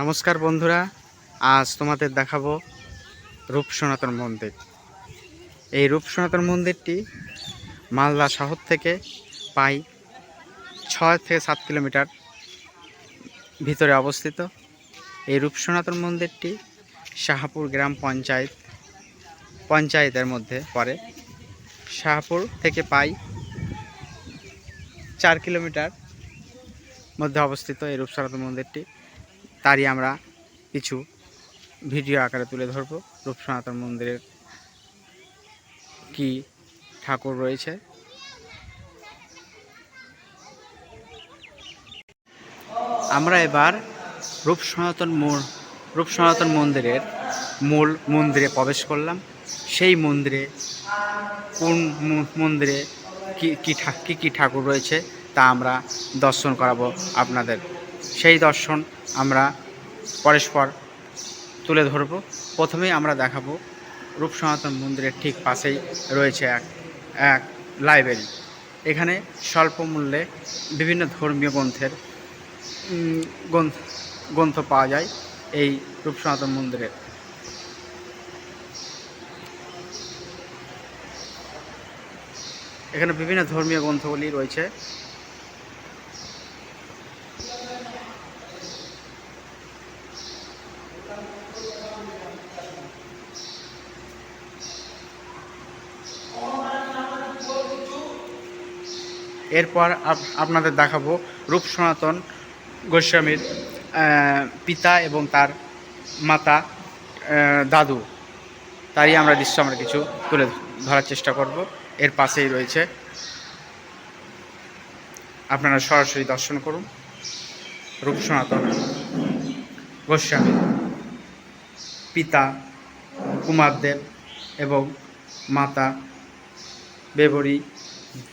নমস্কার বন্ধুরা, আজ তোমাদের দেখাবো রূপ সনাতন মন্দির। এই রূপ সনাতন মন্দিরটি মালদা শহর থেকে প্রায় ছয় থেকে সাত কিলোমিটার ভিতরে অবস্থিত। এই রূপ সনাতন মন্দিরটি শাহপুর গ্রাম পঞ্চায়েত, পঞ্চায়েতের মধ্যে পড়ে। শাহপুর থেকে পাই চার কিলোমিটার মধ্যে অবস্থিত এই রূপ সনাতন মন্দিরটি। তারই আমরা কিছু ভিডিও আকারে তুলে ধরবো। রূপ সনাতন মন্দিরের কি ঠাকুর রয়েছে। আমরা এবার রূপ সনাতন রূপ সনাতন মন্দিরের মূল মন্দিরে প্রবেশ করলাম। সেই মন্দিরে কোন মন্দিরে কি কী কী ঠাকুর রয়েছে তা আমরা দর্শন করাবো আপনাদের। সেই দর্শন আমরা পরস্পর তুলে ধরব। প্রথমেই আমরা দেখাবো রূপ সনাতন মন্দিরের ঠিক পাশেই রয়েছে এক এক লাইব্রেরি এখানে স্বল্প মূল্যে বিভিন্ন ধর্মীয় গ্রন্থের গ্রন্থ পাওয়া যায় এই রূপ সনাতন মন্দিরে। এখানে বিভিন্ন ধর্মীয় গ্রন্থগুলি রয়েছে। এরপর আপ- আপনাদের দেখাবো রূপ সনাতন গোস্বামীর পিতা এবং তার মাতা দাদু। তারই আমরা দৃশ্য আমরা কিছু তুলে ধরার চেষ্টা করব। এর পাশেই রয়েছে। আপনারা সরাসরি দর্শন করুন। রূপ সনাতন গোস্বামী, পিতা, কুমারদেব এবং মাতা, বেবরী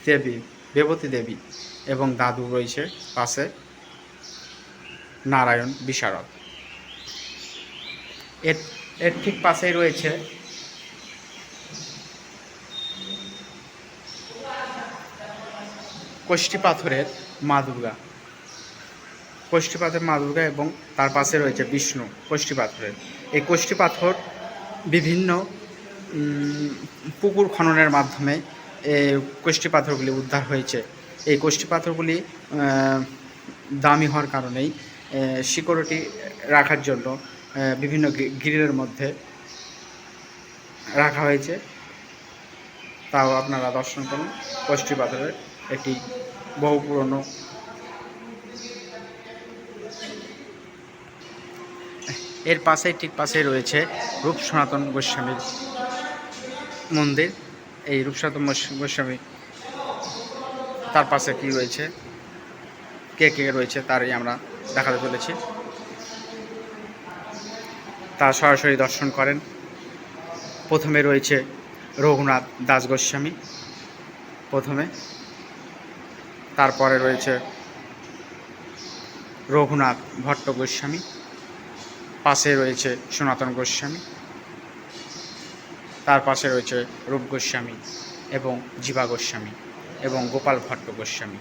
দেবী। বেবতী দেবী এবং দাদু রয়েছে পাশে নারায়ণ বিশারদ। এর এর ঠিক পাশেই রয়েছে কষ্টি পাথরের মা দুর্গা। কোষ্ঠী পাথরের মা দুর্গা এবং তার পাশে রয়েছে বিষ্ণু কষ্টি পাথরের। এই কষ্টি পাথর বিভিন্ন পুকুর খননের মাধ্যমে কোষ্ঠী পাথরগুলি উদ্ধার হয়েছে। এই কোষ্ঠী পাথরগুলি দামি হওয়ার কারণেই সিকিউরিটি রাখার জন্য বিভিন্ন গ্রিলের মধ্যে রাখা হয়েছে। তাও আপনারা দর্শন করুন, কোষ্ঠী পাথরের একটি বহু পুরনো এর পাশেই, ঠিক পাশেই রয়েছে রূপ সনাতন গোস্বামীর মন্দির। এই রূপ সনাতন গোস্বামী, তার পাশে কি রয়েছে? কে কে রয়েছে তারই আমরা দেখাতে চলেছি। তা সরাসরি দর্শন করেন। প্রথমে রয়েছে রঘুনাথ দাস গোস্বামী, প্রথমে। তারপরে রয়েছে রঘুনাথ ভট্ট গোস্বামী, পাশে রয়েছে সনাতন গোস্বামী। তার পাশে রয়েছে রূপ গোস্বামী এবং জীবা গোস্বামী এবং গোপাল ভট্ট গোস্বামী।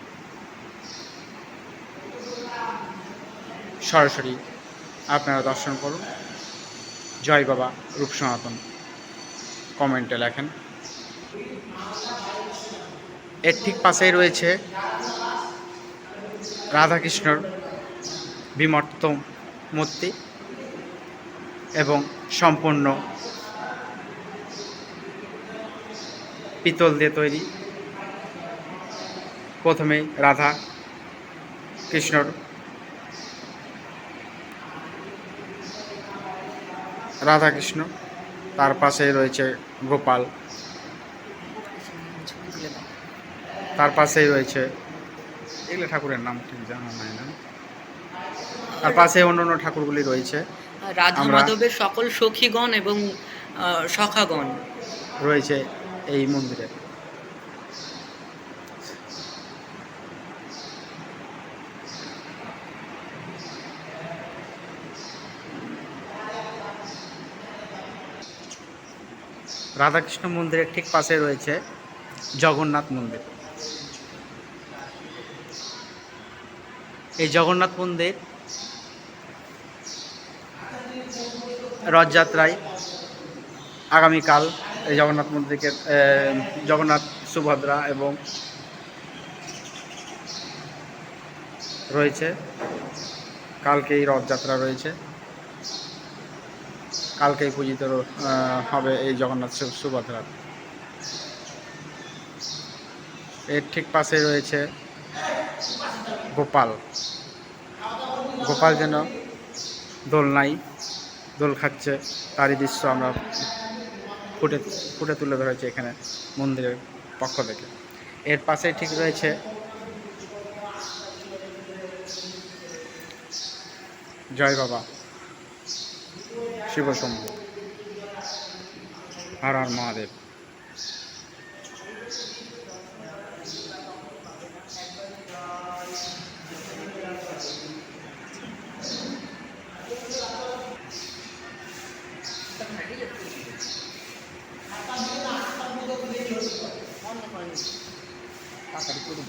সরাসরি আপনারা দর্শন করুন। জয় বাবা, রূপ সনাতন। কমেন্টে লেখেন, এর ঠিক পাশেই রয়েছে রাধাকৃষ্ণর বিমর্ত মূর্তি এবং সম্পূর্ণ পিতল দিয়ে তৈরি। প্রথমেই রাধা কৃষ্ণর রাধা কৃষ্ণ তার পাশে রয়েছে গোপাল। তার পাশেই রয়েছে এগুলো ঠাকুরের নাম ঠিক জানা নাই না। তার পাশে অন্য অন্য ঠাকুরগুলি রয়েছে। রাধা মাধবের সকল সখীগণ এবং সখাগণ। রয়েছে এই মন্দিরে। রাধাকৃষ্ণ মন্দিরের ঠিক পাশে রয়েছে জগন্নাথ মন্দির। এই জগন্নাথ মন্দির রথযাত্রায় আগামীকাল জগন্নাথ মন্দিরকে জগন্নাথ সুভদ্রা এবং রয়েছে। কালকেই রথযাত্রা রয়েছে। কালকেই পূজিত হবে এই জগন্নাথ সুভদ্রা। এর ঠিক পাশে রয়েছে গোপাল। গোপাল যেন দোল নাই দোল খাচ্ছে, তারই দৃশ্য আমরা ফুটে ফুটে তুলে ধরেছি এখানে মন্দিরের পক্ষ থেকে। এর পাশেই ঠিক রয়েছে জয় বাবা শিবশম্ভু হর হর মহাদেব। তাড়াতাড়ি করুন।